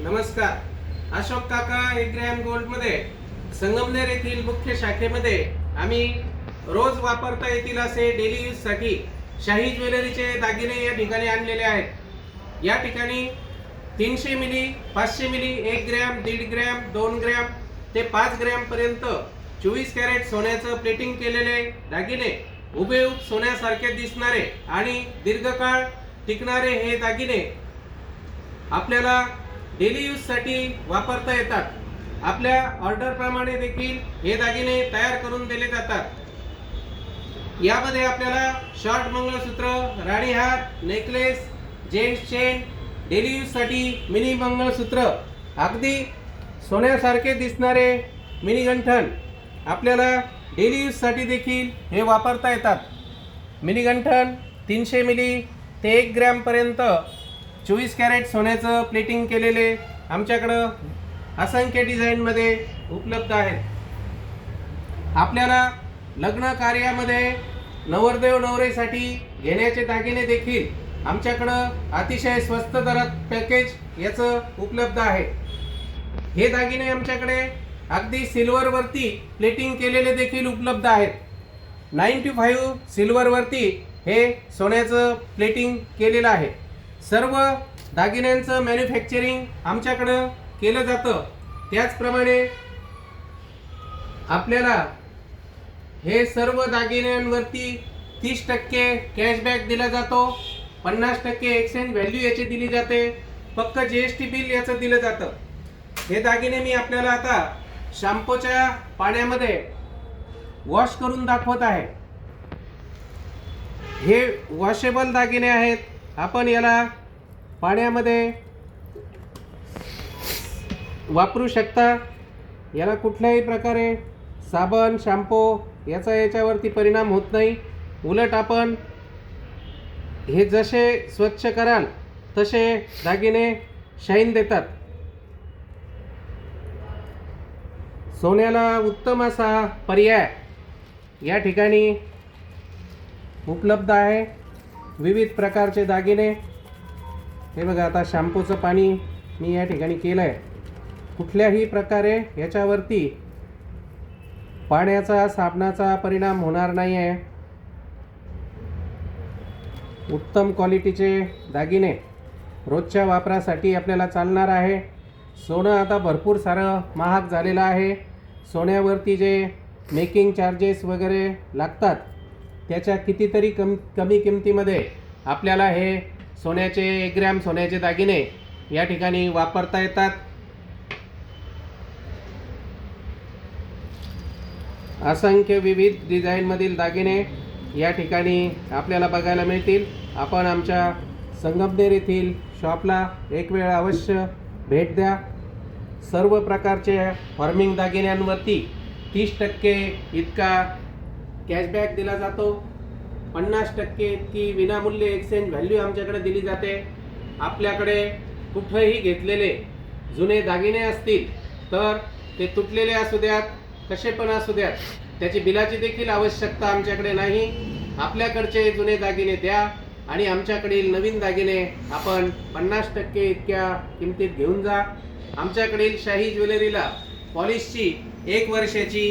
नमस्कार. अशोक काका एग्रॅम ग्रॅम गोल्डमध्ये संगमनेर येथील मुख्य शाखेमध्ये आम्ही रोज वापरता येतील असे डेली यूजसाठी शाही ज्वेलरीचे दागिने या ठिकाणी आणलेले आहेत. या ठिकाणी तीनशे मिली पाचशे मिली एक ग्रॅम दीड ग्रॅम दोन ग्रॅम ते पाच ग्रॅम पर्यंत चोवीस कॅरेट सोन्याचं प्लेटिंग केलेले दागिने हुबेहूब सोन्यासारखे दिसणारे आणि दीर्घकाळ टिकणारे हे दागिने आपल्याला डेली यूजसाठी वापरता येतात. आपल्या ऑर्डरप्रमाणे देखील हे दागिने तयार करून दिले जातात. यामध्ये आपल्याला शॉर्ट मंगळसूत्र राणीहार नेकलेस जेंट्स चेन डेली यूजसाठी मिनी मंगळसूत्र अगदी सोन्यासारखे दिसणारे मिनी गंठण आपल्याला डेली यूजसाठी देखील हे वापरता येतात. मिनी गंठण तीनशे मिली ते एक ग्रॅमपर्यंत चोवीस कॅरेट सोन्याचं प्लेटिंग केलेले आमच्याकडं असंख्य डिझाईनमध्ये उपलब्ध आहेत. आपल्याला लग्न कार्यामध्ये नवरदेव नवरेसाठी घेण्याचे दागिने देखील आमच्याकडं अतिशय स्वस्त दरात पॅकेज याचं उपलब्ध आहे. हे दागिने आमच्याकडे अगदी सिल्वरवरती प्लेटिंग केलेले देखील उपलब्ध आहेत. नाईन्टी फाईव्ह सिल्वरवरती हे सोन्याचं प्लेटिंग केलेलं आहे. सर्व दागिन्यांचं मॅन्युफॅक्चरिंग आमच्याकडं केलं जातं. त्याचप्रमाणे आपल्याला हे सर्व दागिन्यांवरती तीस टक्के कॅशबॅक दिला जातो पन्नास टक्के एक्सचेंज व्हॅल्यू याची दिली जाते फक्त जी एस टी बिल याचं दिलं जातं. हे दागिने मी आपल्याला आता शॅम्पूच्या पाण्यामध्ये वॉश करून दाखवत आहे. हे वॉशेबल दागिने आहेत. आपण याला पाण्यामध्ये वापरू शकता. याला कुठल्याही प्रकारे साबण शॅम्पू याचा याच्यावरती परिणाम होत नाही. उलट आपण हे जसे स्वच्छ कराल तसे दागिने शाईन देतात. सोन्याला उत्तम असा पर्याय या ठिकाणी उपलब्ध आहे. विविध प्रकारचे दागिने. हे बघा आता शॅम्पूचं पाणी मी या ठिकाणी केलं आहे कुठल्याही प्रकारे याच्यावरती पाण्याचा साबणाचा परिणाम होणार नाही आहे उत्तम क्वालिटीचे दागिने रोजच्या वापरासाठी आपल्याला चालणार आहे. सोनं आता भरपूर सारं महाग झालेलं आहे. सोन्यावरती जे मेकिंग चार्जेस वगैरे लागतात त्याच्या कितीतरी कम कमी किमतीमध्ये आपल्याला हे सोन्याचे एक ग्रॅम सोन्याचे दागिने या ठिकाणी वापरता येतात. असंख्य विविध डिझाईनमधील दागिने या ठिकाणी आपल्याला बघायला मिळतील. आपण आमच्या संगमनेर येथील शॉपला एक वेळ अवश्य भेट द्या. सर्व प्रकारचे फॉर्मिंग दागिन्यांवरती तीस टक्के इतका कॅशबॅक दिला जातो. पन्नास टक्के इतकी विनामूल्य एक्सचेंज व्हॅल्यू आमच्याकडे दिली जाते. आपल्याकडे कुठंही घेतलेले जुने दागिने असतील तर ते तुटलेले असू द्यात कसे पण असू द्यात त्याची बिलाची देखील आवश्यकता आमच्याकडे नाही. आपल्याकडचे जुने दागिने द्या आणि आमच्याकडील नवीन दागिने आपण पन्नास टक्के इतक्या किमतीत घेऊन जा. आमच्याकडील शाही ज्वेलरीला पॉलिशची एक वर्षाची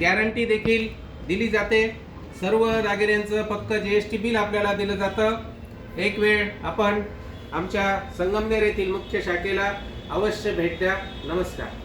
गॅरंटी देखील दिली जाते. सर्व दागिन्यांचं फक्त जी एस टी बिल आपल्याला दिलं जातं. एक वेळ आपण आमच्या संगमनेर येथील मुख्य शाखेला अवश्य भेट द्या. नमस्कार.